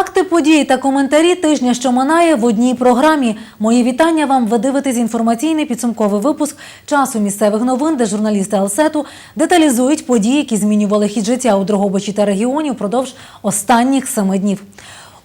Факти, події та коментарі тижня, що минає в одній програмі. Мої вітання вам. Ви дивитесь інформаційний підсумковий випуск часу місцевих новин, де журналісти Алсету деталізують події, які змінювали хід життя у Дрогобичі та регіоні впродовж останніх семи днів.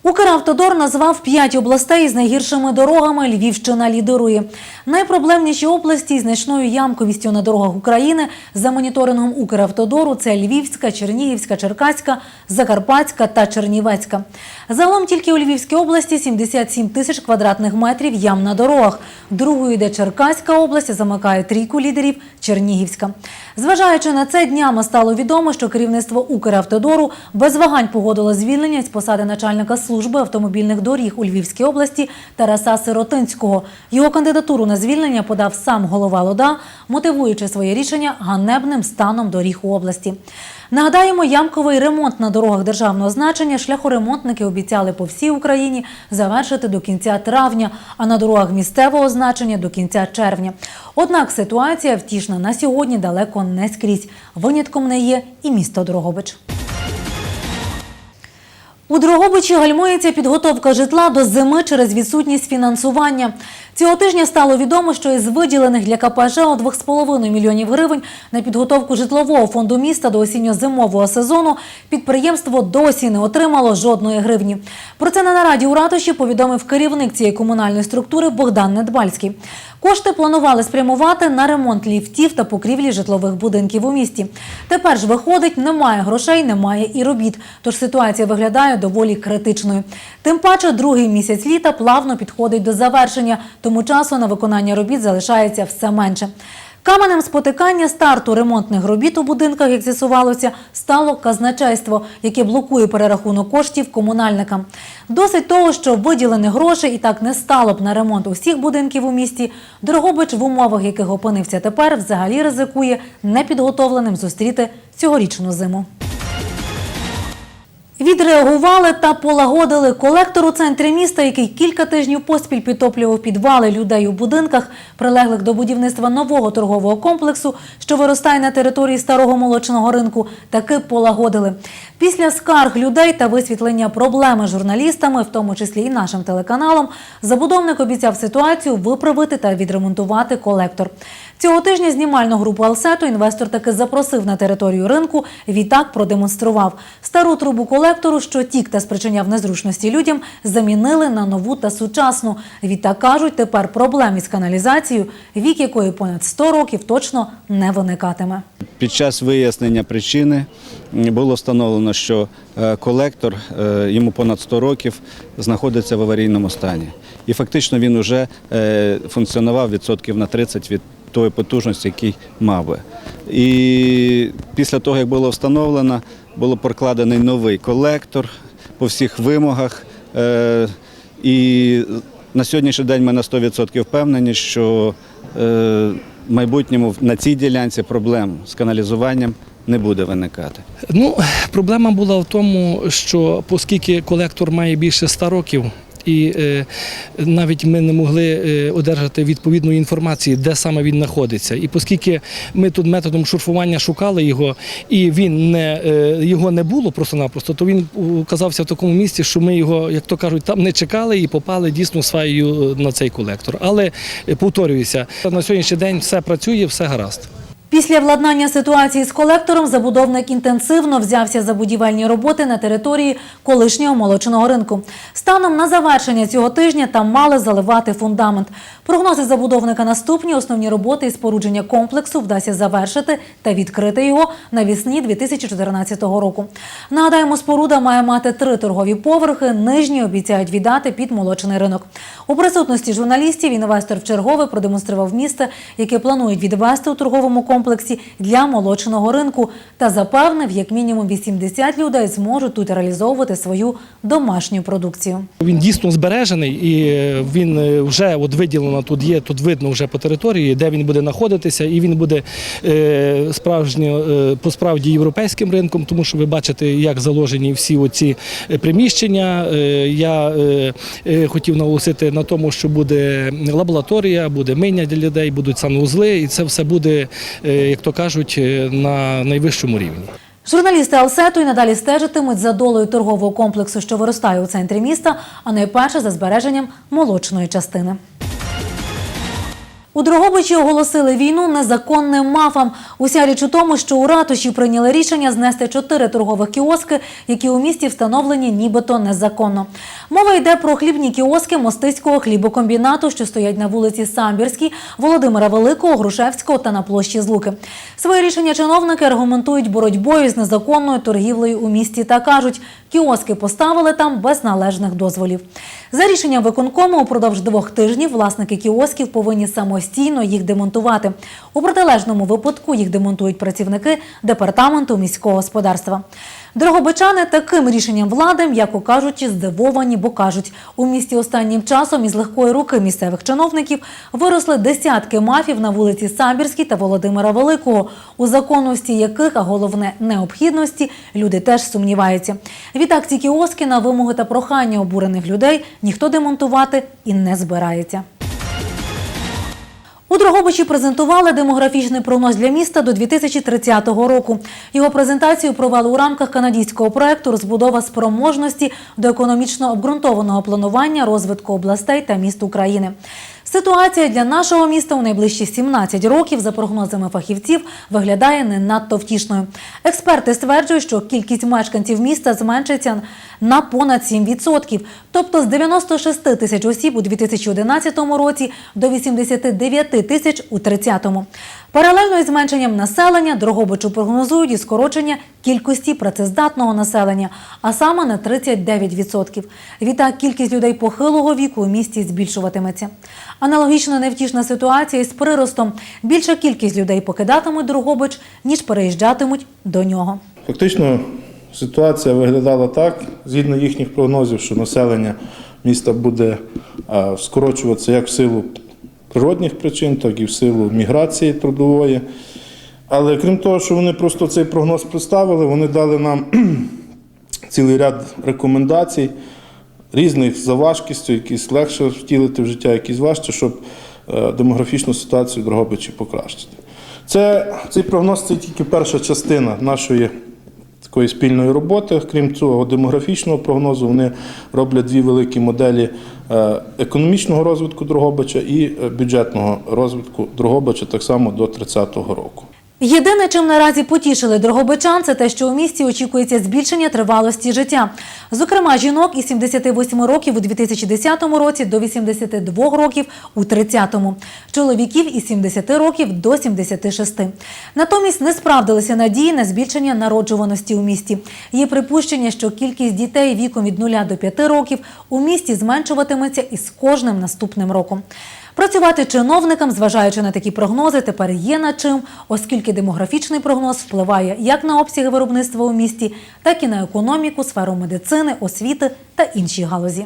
Укравтодор назвав п'ять областей з найгіршими дорогами. Львівщина лідирує. Найпроблемніші області з значною ямковістю на дорогах України за моніторингом Укравтодору це Львівська, Чернігівська, Черкаська, Закарпатська та Чернівецька. Загалом тільки у Львівській області 77 тисяч квадратних метрів ям на дорогах. Другою йде Черкаська область, замикає трійку лідерів Чернігівська. Зважаючи на це, днями стало відомо, що керівництво Укравтодору без вагань погодило звільнення з посади начальника служби автомобільних доріг у Львівській області Тараса Сиротинського. Його кандидатуру на звільнення подав сам голова ЛОДА, мотивуючи своє рішення ганебним станом доріг у області. Нагадаємо, ямковий ремонт на дорогах державного значення шляхоремонтники обіцяли по всій Україні завершити до кінця травня, а на дорогах місцевого значення до кінця червня. Однак ситуація втішна на сьогодні далеко не скрізь. Винятком не є і місто Дрогобич. У Дрогобичі гальмується підготовка житла до зими через відсутність фінансування. Цього тижня стало відомо, що із виділених для КПЖ 2,5 мільйонів гривень на підготовку житлового фонду міста до осінньо-зимового сезону підприємство досі не отримало жодної гривні. Про це на нараді у ратуші повідомив керівник цієї комунальної структури Богдан Недбальський. Кошти планували спрямувати на ремонт ліфтів та покрівлі житлових будинків у місті. Тепер ж виходить, немає грошей, немає і робіт. Тож ситуація виглядає доволі критичною. Тим паче, другий місяць літа плавно підходить до завершення, тому часу на виконання робіт залишається все менше. Каменем спотикання старту ремонтних робіт у будинках, як з'ясувалося, стало казначейство, яке блокує перерахунок коштів комунальникам. Досить того, що виділені грошей і так не стало б на ремонт усіх будинків у місті. Дрогобич в умовах, яких опинився тепер, взагалі ризикує непідготовленим зустріти цьогорічну зиму. Відреагували та полагодили колектор у центрі міста, який кілька тижнів поспіль підтоплював підвали людей у будинках, прилеглих до будівництва нового торгового комплексу, що виростає на території старого молочного ринку, таки полагодили. Після скарг людей та висвітлення проблеми журналістами, в тому числі і нашим телеканалом, забудовник обіцяв ситуацію виправити та відремонтувати колектор. Цього тижня знімальну групу Алсету інвестор таки запросив на територію ринку. Відтак продемонстрував стару трубу колектору, що тік та спричиняв незручності людям, замінили на нову та сучасну. Відтак кажуть, тепер проблем із каналізацією, вік якої понад 100 років точно не виникатиме. Під час вияснення причини було встановлено, що е, колектор, е, йому понад 100 років, знаходиться в аварійному стані. І фактично він вже е, функціонував відсотків на 30 від тої потужності, який мав би. І після того, як було встановлено, було прокладений новий колектор по всіх вимогах. Е, І на сьогоднішній день ми на 100% впевнені, що е, в майбутньому на цій ділянці проблем з каналізуванням не буде виникати. Ну, проблема була в тому, що оскільки колектор має більше 100 років, і е, навіть ми не могли е, одержати відповідної інформації, де саме він знаходиться. І оскільки ми тут методом шурфування шукали його, і він не, е, його не було просто-напросто, то він оказався в такому місці, що ми його, як то кажуть, там не чекали і попали дійсно сваєю на цей колектор. Але повторююся, на сьогоднішній день все працює, все гаразд. Після владнання ситуації з колектором забудовник інтенсивно взявся за будівельні роботи на території колишнього молочного ринку. Станом на завершення цього тижня там мали заливати фундамент. Прогнози забудовника наступні. Основні роботи і спорудження комплексу вдасться завершити та відкрити його навесні 2014 року. Нагадаємо, споруда має мати три торгові поверхи. Нижні обіцяють віддати під молочний ринок. У присутності журналістів інвестор вчергове продемонстрував місце, яке планують відвести у торговому комплексі для молочного ринку, та запевнив, як мінімум 80 людей зможуть тут реалізовувати свою домашню продукцію. Він дійсно збережений і е, він е, вже от виділено тут є, тут видно вже по території, де він буде знаходитися, і він буде е, справжньо е, по справді європейським ринком, тому що ви бачите, як заложені всі оці е, приміщення. Я хотів наголосити на тому, що буде лабораторія, буде мийня для людей, будуть санвузли, і це все буде, як то кажуть, на найвищому рівні. Журналісти Алсету і надалі стежитимуть за долею торгового комплексу, що виростає у центрі міста, а найперше за збереженням молочної частини. У Дрогобичі оголосили війну незаконним мафам. Уся річ у тому, що у ратуші прийняли рішення знести чотири торгових кіоски, які у місті встановлені нібито незаконно. Мова йде про хлібні кіоски Мостицького хлібокомбінату, що стоять на вулиці Самбірській, Володимира Великого, Грушевського та на площі Злуки. Своє рішення чиновники аргументують боротьбою з незаконною торгівлею у місті та кажуть, кіоски поставили там без належних дозволів. За рішенням виконкому упродовж двох тижнів власники кіосків повинні самостійно їх демонтувати. У протилежному випадку їх демонтують працівники департаменту міського господарства. Дрогобичани таким рішенням влади, м'яко кажучи, здивовані, бо кажуть, у місті останнім часом із легкої руки місцевих чиновників виросли десятки мафів на вулиці Самбірській та Володимира Великого, у законності яких, а головне необхідності, люди теж сумніваються. Відтак ці кіоски на вимоги та прохання обурених людей ніхто демонтувати і не збирається. У Дрогобичі презентували демографічний прогноз для міста до 2030 року. Його презентацію провели у рамках канадського проекту Розбудова спроможності до економічно обґрунтованого планування розвитку областей та міст України. Ситуація для нашого міста у найближчі 17 років, за прогнозами фахівців, виглядає не надто втішною. Експерти стверджують, що кількість мешканців міста зменшиться на понад 7%, тобто з 96 тисяч осіб у 2011 році до 89 тисяч у 2030. Паралельно із зменшенням населення Дрогобичу прогнозують і скорочення кількості працездатного населення, а саме на 39%. Відтак кількість людей похилого віку у місті збільшуватиметься. Аналогічно невтішна ситуація із приростом. Більша кількість людей покидатимуть Дрогобич, ніж переїжджатимуть до нього. Фактично ситуація виглядала так, згідно їхніх прогнозів, що населення міста буде скорочуватися як в силу природних причин, так і в силу міграції трудової. Але крім того, що вони просто цей прогноз представили, вони дали нам цілий ряд рекомендацій різних за важкістю, якісь легше втілити в життя, якісь важче, щоб е, демографічну ситуацію в Дрогобичі покращити. Це, цей прогноз це тільки перша частина нашої такої спільної роботи. Крім цього демографічного прогнозу, вони роблять дві великі моделі е, економічного розвитку Дрогобича і е, бюджетного розвитку Дрогобича так само до 30-го року. Єдине, чим наразі потішили дрогобичан, це те, що у місті очікується збільшення тривалості життя. Зокрема, жінок із 78 років у 2010 році до 82 років у 30-му, чоловіків із 70 років до 76. Натомість не справдилися надії на збільшення народжуваності у місті. Є припущення, що кількість дітей віком від 0 до 5 років у місті зменшуватиметься із кожним наступним роком. Працювати чиновникам, зважаючи на такі прогнози, тепер є над чим, оскільки демографічний прогноз впливає як на обсяги виробництва у місті, так і на економіку, сферу медицини, освіти та інші галузі.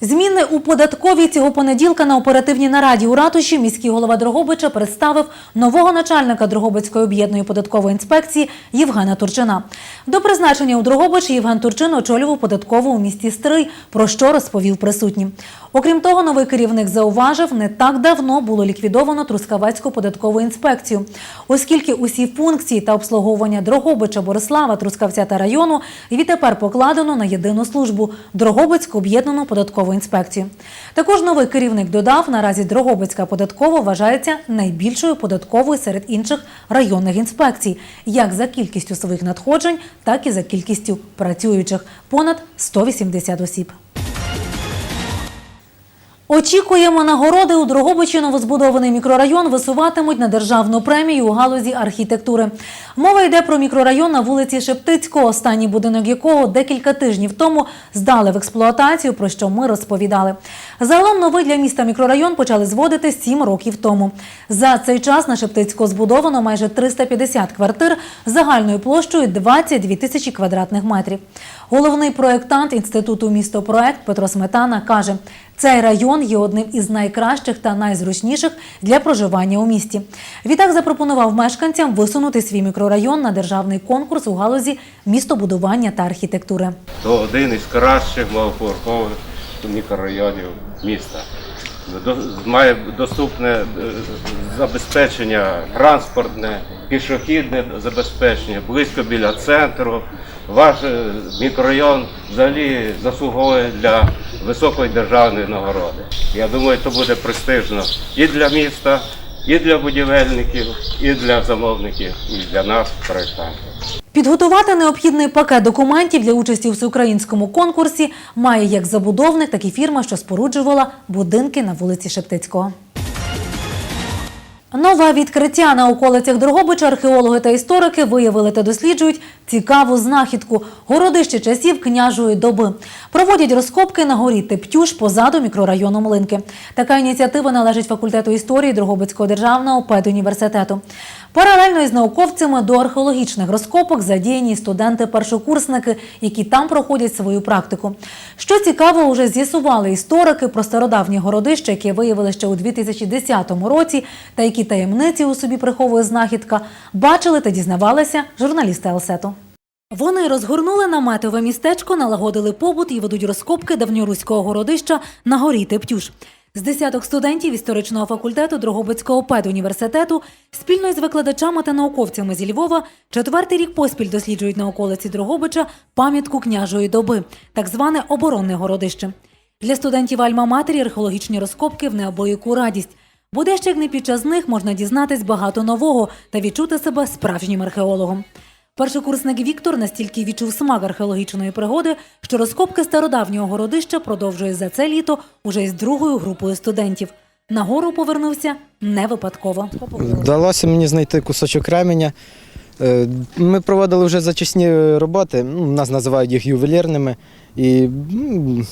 Зміни у податковій цього понеділка на оперативній нараді у ратуші міський голова Дрогобича представив нового начальника Дрогобицької об'єднаної податкової інспекції Євгена Турчина. До призначення у Дрогобичі Євген Турчин очолював податкову у місті Стрий, про що розповів присутнім. Окрім того, новий керівник зауважив, не так давно було ліквідовано Трускавецьку податкову інспекцію, оскільки усі функції та обслуговування Дрогобича, Борислава, Трускавця та району відтепер покладено на єдину службу Дрогобицьку об'єднану податкову інспекцію. Також новий керівник додав, наразі Дрогобицька податкова вважається найбільшою податковою серед інших районних інспекцій, як за кількістю своїх надходжень, так і за кількістю працюючих понад 180 осіб. Очікуємо нагороди у Дрогобичі новозбудований мікрорайон висуватимуть на державну премію у галузі архітектури. Мова йде про мікрорайон на вулиці Шептицького, останній будинок якого декілька тижнів тому здали в експлуатацію, про що ми розповідали. Загалом новий для міста мікрорайон почали зводити сім років тому. За цей час на Шептицького збудовано майже 350 квартир загальною площею 22 тисячі квадратних метрів. Головний проєктант інституту містопроект Петро Сметана каже, цей район є одним із найкращих та найзручніших для проживання у місті. Відтак запропонував мешканцям висунути свій мікрорайон на державний конкурс у галузі містобудування та архітектури. то один із кращих малоповерхових мікрорайонів міста. має доступне е, забезпечення транспортне, пішохідне забезпечення, близько біля центру. Ваш е, мікрорайон взагалі заслуговує для високої державної нагороди. Я думаю, це буде престижно і для міста, і для будівельників, і для замовників, і для нас, проєктантів. Підготувати необхідний пакет документів для участі у всеукраїнському конкурсі має як забудовник, так і фірма, що споруджувала будинки на вулиці Шептицького. Нове відкриття на околицях Дрогобича археологи та історики виявили та досліджують цікаву знахідку городище часів княжої доби. Проводять розкопки на горі Тептюш позаду мікрорайону Млинки. Така ініціатива належить факультету історії Дрогобицького державного педуніверситету. Паралельно із науковцями до археологічних розкопок задіяні студенти-першокурсники, які там проходять свою практику. Що цікаво, вже з'ясували історики про стародавні городища, які виявили ще у 2010 році, та які таємниці у собі приховує знахідка, бачили та дізнавалися журналісти Елсету. Вони розгорнули наметове містечко, налагодили побут і ведуть розкопки давньоруського городища на горі Тептюш. З десяток студентів історичного факультету Дрогобицького педуніверситету спільно із викладачами та науковцями зі Львова четвертий рік поспіль досліджують на околиці Дрогобича пам'ятку княжої доби, так зване оборонне городище. Для студентів Альма-Матері археологічні розкопки в неабияку радість. Бо дещо як не під час них можна дізнатись багато нового та відчути себе справжнім археологом. Першокурсник Віктор настільки відчув смак археологічної пригоди, що розкопки стародавнього городища продовжує за це літо уже із другою групою студентів. Нагору повернувся не випадково. Вдалося мені знайти кусочок ременя. Е, Ми проводили вже зачисні роботи, ну, нас називають їх ювелірними. І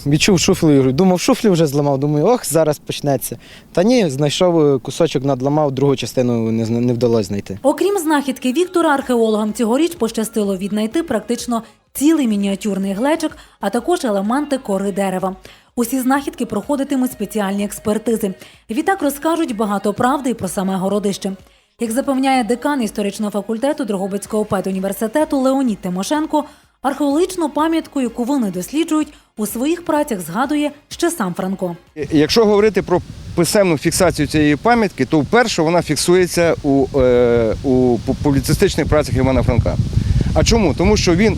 відчув шуфлю, думав, шуфлю вже зламав. Думаю, ох, зараз почнеться. Та ні, знайшов е, кусочок, надламав, другу частину не, не вдалося знайти. Окрім знахідки Віктора, археологам цьогоріч пощастило віднайти практично цілий мініатюрний глечик, а також елементи кори дерева. Усі знахідки проходитимуть спеціальні експертизи. Відтак розкажуть багато правди і про саме городище. Як запевняє декан історичного факультету Дрогобицького педуніверситету Леонід Тимошенко, археологічну пам'ятку, яку вони досліджують, у своїх працях згадує ще сам Франко. Якщо говорити про писемну фіксацію цієї пам'ятки, то вперше вона фіксується у, е, у публіцистичних працях Івана Франка. А чому? Тому що він,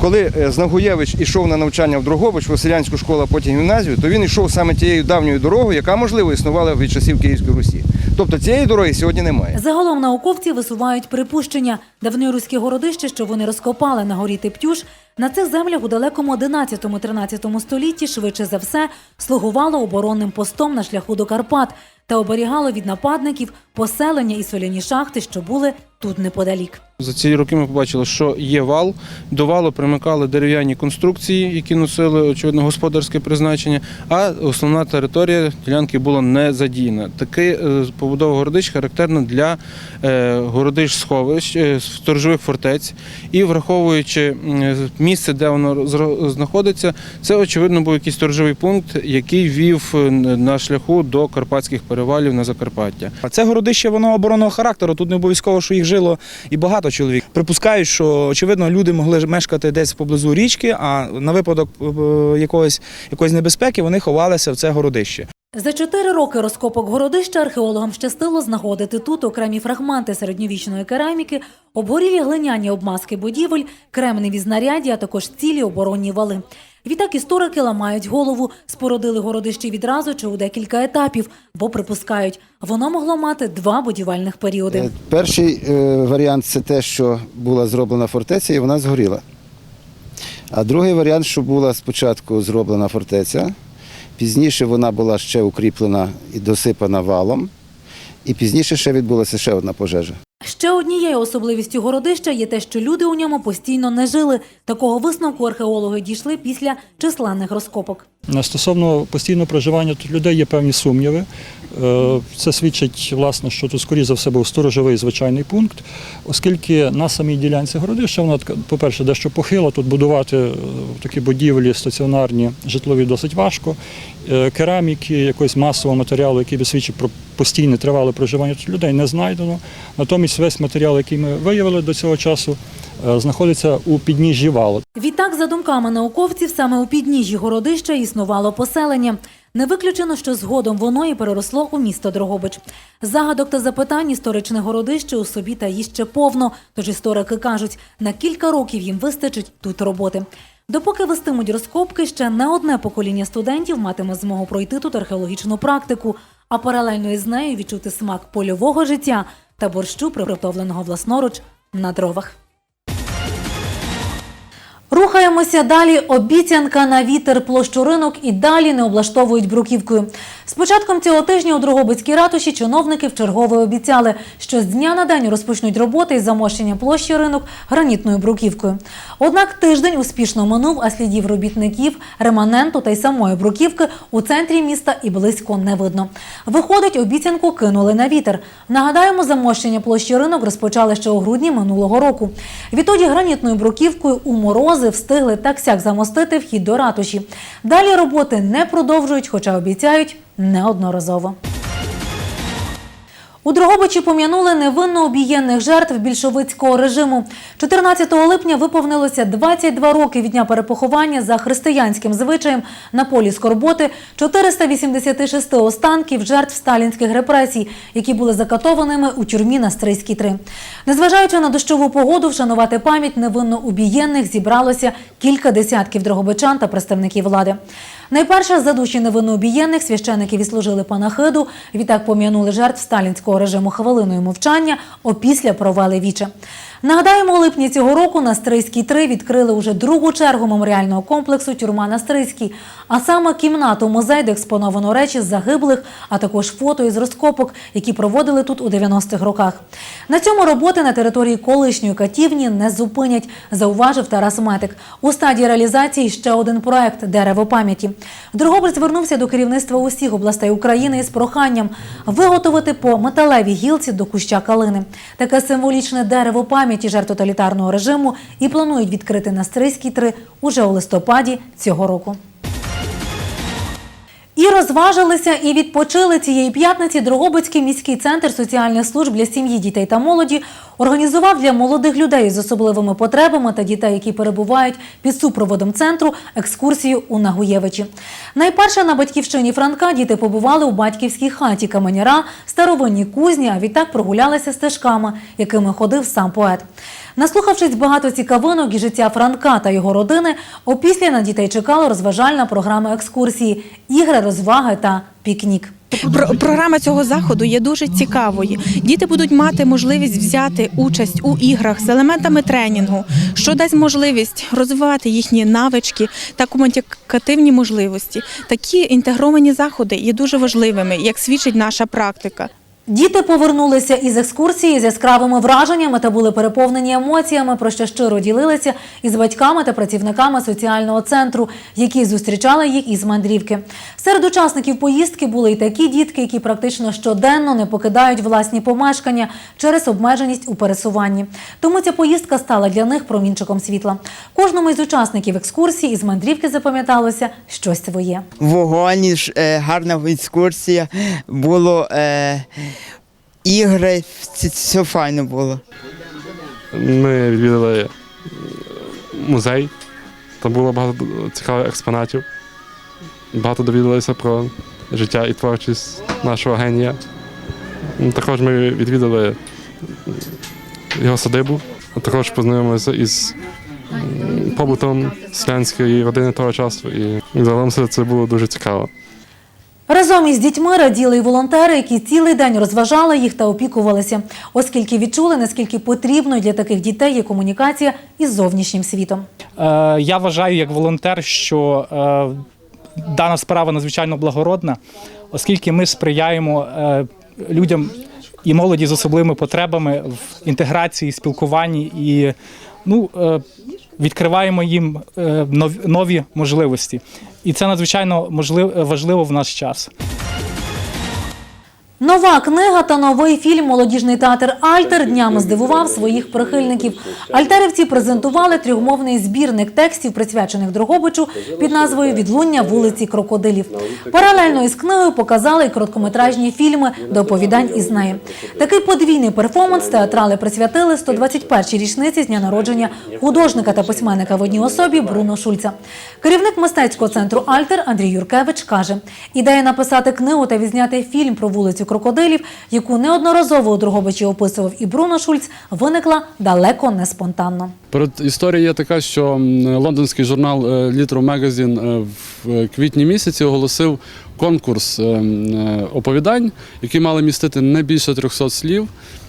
коли е, Знагуєвич ішов на навчання в Дрогобич, в селянську школу, а потім гімназію, то він йшов саме тією давньою дорогою, яка, можливо, існувала від часів Київської Русі. Тобто цієї дороги сьогодні немає. Загалом науковці висувають припущення. Давньоруське городище, що вони розкопали на горі Тептюш, на цих землях у далекому 11-13 столітті швидше за все слугувало оборонним постом на шляху до Карпат та оберігало від нападників поселення і соляні шахти, що були тут неподалік. За ці роки ми побачили, що є вал. До валу примикали дерев'яні конструкції, які носили очевидно господарське призначення. А основна територія ділянки була не задіяна. Таке е, побудова городищ характерна для е, городищ сховищ е, сторожових фортець. І враховуючи місце, де воно знаходиться, це очевидно був якийсь сторожовий пункт, який вів е, на шляху до карпатських перевалів на Закарпаття. А це городище воно оборонного характеру. Тут не обов'язково, що їх жило і багато чоловік. Припускають, що очевидно люди могли мешкати десь поблизу річки, а на випадок е, якогось якоїсь небезпеки вони ховалися в це городище. За чотири роки розкопок городища археологам щастило знаходити тут окремі фрагменти середньовічної кераміки, обгорілі глиняні обмазки будівель, кремневі знаряддя, а також цілі оборонні вали. Відтак історики ламають голову, спорудили городище відразу чи у декілька етапів, бо припускають, воно могло мати два будівельних періоди. Е, Перший е, варіант це те, що була зроблена фортеця і вона згоріла. А другий варіант, що була спочатку зроблена фортеця, пізніше вона була ще укріплена і досипана валом, і пізніше ще відбулася ще одна пожежа. Ще однією особливістю городища є те, що люди у ньому постійно не жили. Такого висновку археологи дійшли після численних розкопок. Стосовно постійного проживання тут людей є певні сумніви. Е, Це свідчить, власне, що тут, скоріше за все, був сторожовий звичайний пункт, оскільки на самій ділянці городища, вона, по-перше, дещо похила, тут будувати е, такі будівлі стаціонарні, житлові досить важко. Е, Кераміки, якогось масового матеріалу, який би свідчив про постійне тривале проживання тут людей, не знайдено. Натомість весь матеріал, який ми виявили до цього часу, знаходиться у підніжжі валу. Відтак, за думками науковців, саме у підніжжі городища існувало поселення. Не виключено, що згодом воно і переросло у місто Дрогобич. Загадок та запитань історичне городище у собі та їй ще повно. Тож історики кажуть, на кілька років їм вистачить тут роботи. Допоки вестимуть розкопки, ще не одне покоління студентів матиме змогу пройти тут археологічну практику, а паралельно із нею відчути смак польового життя та борщу, приготовленого власноруч на дровах. Рухаємося далі. Обіцянка на вітер площу ринок і далі не облаштовують бруківкою. З початком цього тижня у Дрогобицькій ратуші чиновники вчергове обіцяли, що з дня на день розпочнуть роботи із замощення площі ринок гранітною бруківкою. Однак тиждень успішно минув, а слідів робітників, реманенту та й самої бруківки у центрі міста і близько не видно. Виходить, обіцянку кинули на вітер. Нагадаємо, замощення площі ринок розпочали ще у грудні минулого року. Відтоді гранітною бруківкою у морози встигли так сяк замостити вхід до ратуші. Далі роботи не продовжують, хоча обіцяють неодноразово. У Дрогобичі пом'янули невинно обієнних жертв більшовицького режиму. 14 липня виповнилося 22 роки від дня перепоховання за християнським звичаєм на полі Скорботи 486 останків жертв сталінських репресій, які були закатованими у тюрмі на Стрийській 3. Незважаючи на дощову погоду, вшанувати пам'ять невинно убієнних зібралося кілька десятків дрогобичан та представників влади. Найперше за душі невинно обієнних священики відслужили панахиду, відтак пом'янули жертв сталінського режиму хвилиною мовчання, опісля провели віче. Нагадаємо, у липні цього року на Стрийській 3 відкрили уже другу чергу меморіального комплексу Тюрма на Стрийській, а саме кімнату музей, де експоновано речі загиблих, а також фото із розкопок, які проводили тут у 90-х роках. На цьому роботи на території колишньої катівні не зупинять, зауважив Тарас Метик. У стадії реалізації ще один проект Дерево пам'яті. Дрогобич звернувся до керівництва усіх областей України із проханням виготовити по металевій гілці до куща калини. Таке символічне дерево пам'яті жертв тоталітарного режиму і планують відкрити на Стрийській 3 уже у листопаді цього року. І розважилися, і відпочили цієї п'ятниці Дрогобицький міський центр соціальних служб для сім'ї, дітей та молоді організував для молодих людей з особливими потребами та дітей, які перебувають під супроводом центру, екскурсію у Нагуєвичі. Найперше на батьківщині Франка діти побували у батьківській хаті Каменяра, старовинній кузні, а відтак прогулялися стежками, якими ходив сам поет. Наслухавшись багато цікавинок і життя Франка та його родини, опісля на дітей чекала розважальна програма екскурсії, ігри, розваги та пікнік. Про- Програма цього заходу є дуже цікавою. Діти будуть мати можливість взяти участь у іграх з елементами тренінгу, що дасть можливість розвивати їхні навички та комунікативні можливості. Такі інтегровані заходи є дуже важливими, як свідчить наша практика. Діти повернулися із екскурсії з яскравими враженнями та були переповнені емоціями, про що щиро ділилися із батьками та працівниками соціального центру, які зустрічали їх із мандрівки. Серед учасників поїздки були й такі дітки, які практично щоденно не покидають власні помешкання через обмеженість у пересуванні. Тому ця поїздка стала для них промінчиком світла. Кожному із учасників екскурсії із мандрівки запам'яталося щось своє. вогоні, ж, е, гарна екскурсія, було е, ігри, все, файно було. Ми відвідали музей, там було багато цікавих експонатів. Багато довідалися про життя і творчість нашого генія. Також ми відвідали його садибу, а також познайомилися із побутом селянської родини того часу. І загалом це було дуже цікаво. Разом із дітьми раділи й волонтери, які цілий день розважали їх та опікувалися, оскільки відчули, наскільки потрібною для таких дітей є комунікація із зовнішнім світом. Е, Я вважаю як волонтер, що е, дана справа надзвичайно благородна, оскільки ми сприяємо е, людям і молоді з особливими потребами в інтеграції, спілкуванні і ну, відкриваємо їм е, нові можливості. І це надзвичайно важливо в наш час. Нова книга та новий фільм Молодіжний театр Альтер днями здивував своїх прихильників. Альтерівці презентували трьохмовний збірник текстів, присвячених Дрогобичу, під назвою Відлуння вулиці крокодилів. Паралельно із книгою показали й короткометражні фільми до оповідань із неї. Такий подвійний перформанс театрали присвятили 121-й річниці з дня народження художника та письменника в одній особі Бруно Шульца. Керівник мистецького центру Альтер Андрій Юркевич каже: ідея написати книгу та відзняти фільм про вулицю крокодилів, яку неодноразово у Дрогобичі описував і Бруно Шульц, виникла далеко не спонтанно. Перед історія є така, що лондонський журнал е, Літро Магазін е, в квітні місяці оголосив конкурс е, е, оповідань, які мали містити не більше 300 слів.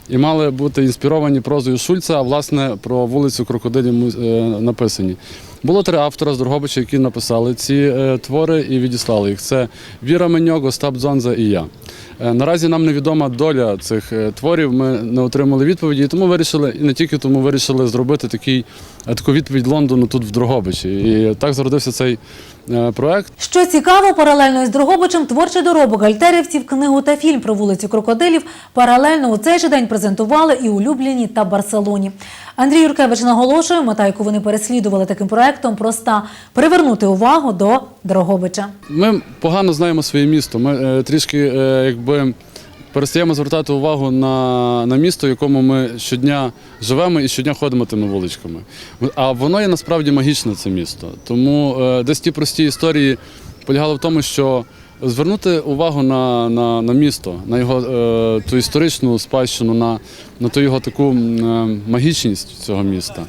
І мали бути інспіровані прозою Шульца, а власне про вулицю крокодилів е, написані. Було три автора з Дрогобича, які написали ці е, твори і відіслали їх. Це Віра Меньок, Остап Дзонза і я. Е, Наразі нам невідома доля цих е, творів. Ми не отримали відповіді, тому вирішили, і не тільки тому вирішили зробити такий, е, таку відповідь Лондону тут в Дрогобичі. І так зародився цей проект. Що цікаво, паралельно із Дрогобичем творчий доробок альтерівців, книгу та фільм про вулицю крокодилів паралельно у цей же день презентували і у Любліні та Барселоні. Андрій Юркевич наголошує, мета, яку вони переслідували таким проектом, проста привернути увагу до Дрогобича. Ми погано знаємо своє місто. Ми е, трішки е, якби перестаємо звертати увагу на, на місто, в якому ми щодня живемо і щодня ходимо тими вуличками. А воно є насправді магічне це місто. Тому е, десь ті прості історії полягали в тому, що звернути увагу на, на, на місто, на його е, ту історичну спадщину, на, на ту його таку е, магічність цього міста.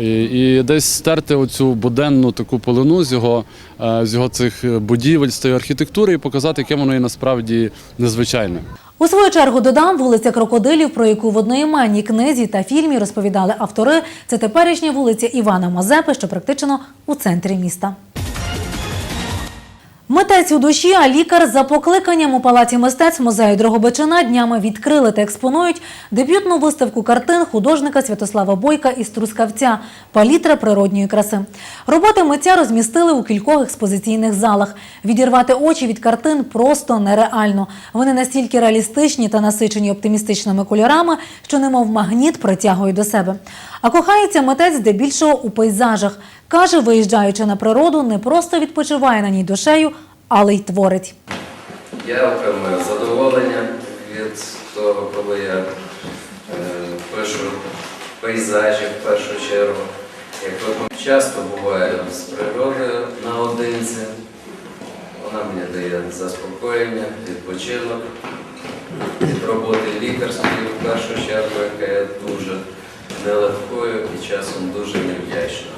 І, і десь стерти оцю буденну таку полину з його, е, з його цих будівель, з тієї архітектури і показати, яке воно є насправді незвичайне. У свою чергу додам вулиця крокодилів, про яку в одноіменній книзі та фільмі розповідали автори. Це теперішня вулиця Івана Мазепи, що практично у центрі міста. Митець у душі, а лікар за покликанням у палаці мистецтв музею Дрогобичина днями відкрили та експонують дебютну виставку картин художника Святослава Бойка із Трускавця Палітра природньої краси. Роботи митця розмістили у кількох експозиційних залах. Відірвати очі від картин просто нереально. Вони настільки реалістичні та насичені оптимістичними кольорами, що немов магніт притягують до себе. А кохається митець здебільшого у пейзажах. Каже, виїжджаючи на природу, не просто відпочиває на ній душею, але й творить. Я отримую задоволення від того, коли я е, пишу пейзажі в першу чергу. Як от часто буває з природою наодинці, вона мені дає заспокоєння, відпочинок від роботи лікарської в першу чергу, яка є дуже нелегкою і часом дуже невдячною.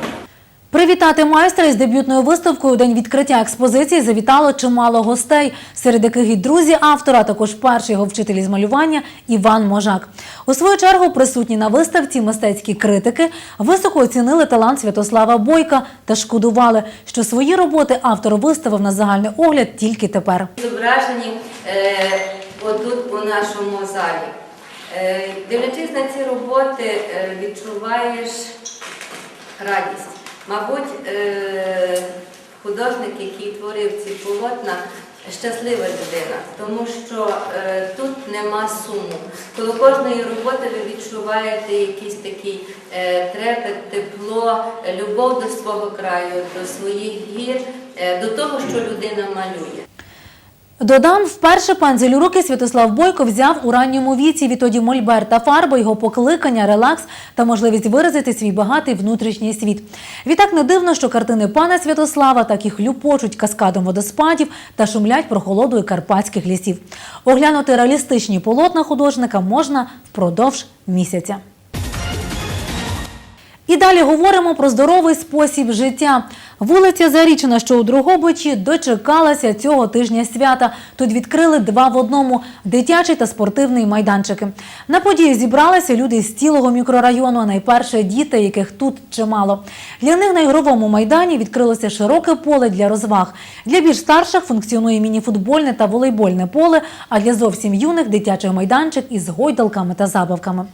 Привітати майстра із дебютною виставкою у день відкриття експозиції завітало чимало гостей, серед яких і друзі автора, а також перший його вчитель із малювання Іван Можак. У свою чергу присутні на виставці мистецькі критики високо оцінили талант Святослава Бойка та шкодували, що свої роботи автор виставив на загальний огляд тільки тепер. зображені е, отут у нашому залі. Е, дивлячись на ці роботи, е, відчуваєш радість. Мабуть, е, художник, який творив ці полотна, щаслива людина, тому що е, тут нема суму. Коли кожної роботи ви відчуваєте якийсь такий е, трепет, тепло, любов до свого краю, до своїх гір, до того, що людина малює. Додам, вперше пензель у руки Святослав Бойко взяв у ранньому віці. Відтоді мольбер та фарба, його покликання, релакс та можливість виразити свій багатий внутрішній світ. Відтак не дивно, що картини пана Святослава так і хлюпочуть каскадом водоспадів та шумлять прохолодою карпатських лісів. Оглянути реалістичні полотна художника можна впродовж місяця. І далі говоримо про здоровий спосіб життя. Вулиця Зарічна, що у Другобичі, дочекалася цього тижня свята. Тут відкрили два в одному – дитячий та спортивний майданчики. На події зібралися люди з цілого мікрорайону, а найперше діти, яких тут чимало. Для них на ігровому майдані відкрилося широке поле для розваг. Для більш старших функціонує мініфутбольне та волейбольне поле, а для зовсім юних – дитячий майданчик із гойдалками та забавками.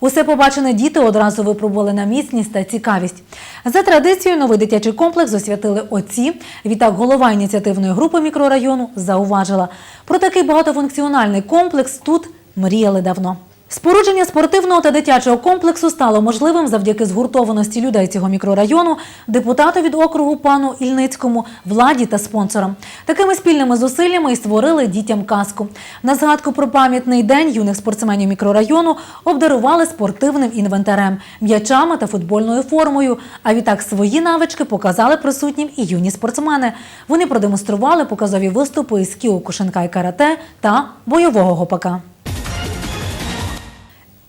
Усе побачене діти одразу випробували на міцність та цікавість. За традицією, новий дитячий комплекс освятили отці. Відтак, голова ініціативної групи мікрорайону зауважила. Про такий багатофункціональний комплекс тут мріяли давно. Спорудження спортивного та дитячого комплексу стало можливим завдяки згуртованості людей цього мікрорайону, депутату від округу пану Ільницькому, владі та спонсорам. Такими спільними зусиллями і створили дітям казку. На згадку про пам'ятний день юних спортсменів мікрорайону обдарували спортивним інвентарем, м'ячами та футбольною формою. А відтак свої навички показали присутнім і юні спортсмени. Вони продемонстрували показові виступи із кіокушинка і карате та бойового гопака.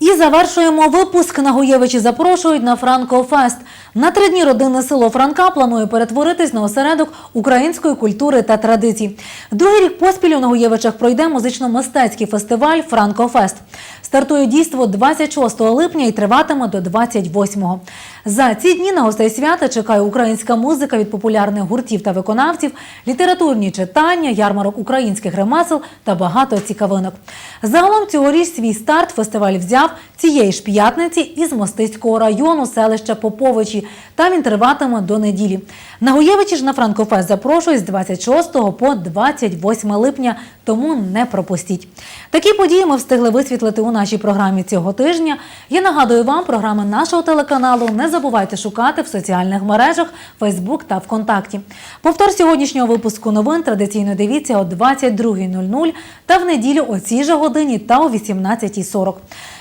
І завершуємо випуск. Нагоєвичі запрошують на Франкофест. На три дні родинне село Франка планує перетворитись на осередок української культури та традицій. Другий рік поспіль у Нагуєвичах пройде музично-мистецький фестиваль Франкофест. Стартує дійство 26 липня і триватиме до 28-го. За ці дні на гостей свята чекає українська музика від популярних гуртів та виконавців, літературні читання, ярмарок українських ремесел та багато цікавинок. Загалом цьогоріч свій старт фестиваль взяв цієї ж п'ятниці із Мостицького району селища Поповичі. Там він триватиме до неділі. Нагоєвичі ж на Франкофест запрошують з 26 по 28 липня, тому не пропустіть. Такі події ми встигли висвітлити у нашій програмі цього тижня. Я нагадую вам програми нашого телеканалу. Не забувайте шукати в соціальних мережах Facebook та ВКонтакті. Повтор сьогоднішнього випуску новин традиційно дивіться о 22.00 та в неділю о цій же годині та о 18.40.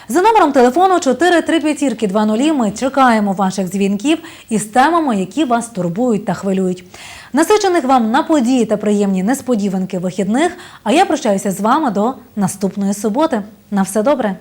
За номером телефону 43520 ми чекаємо ваших дзвінків із темами, які вас турбують та хвилюють. Насичених вам на події та приємні несподіванки вихідних. А я прощаюся з вами до наступної суботи. На все добре.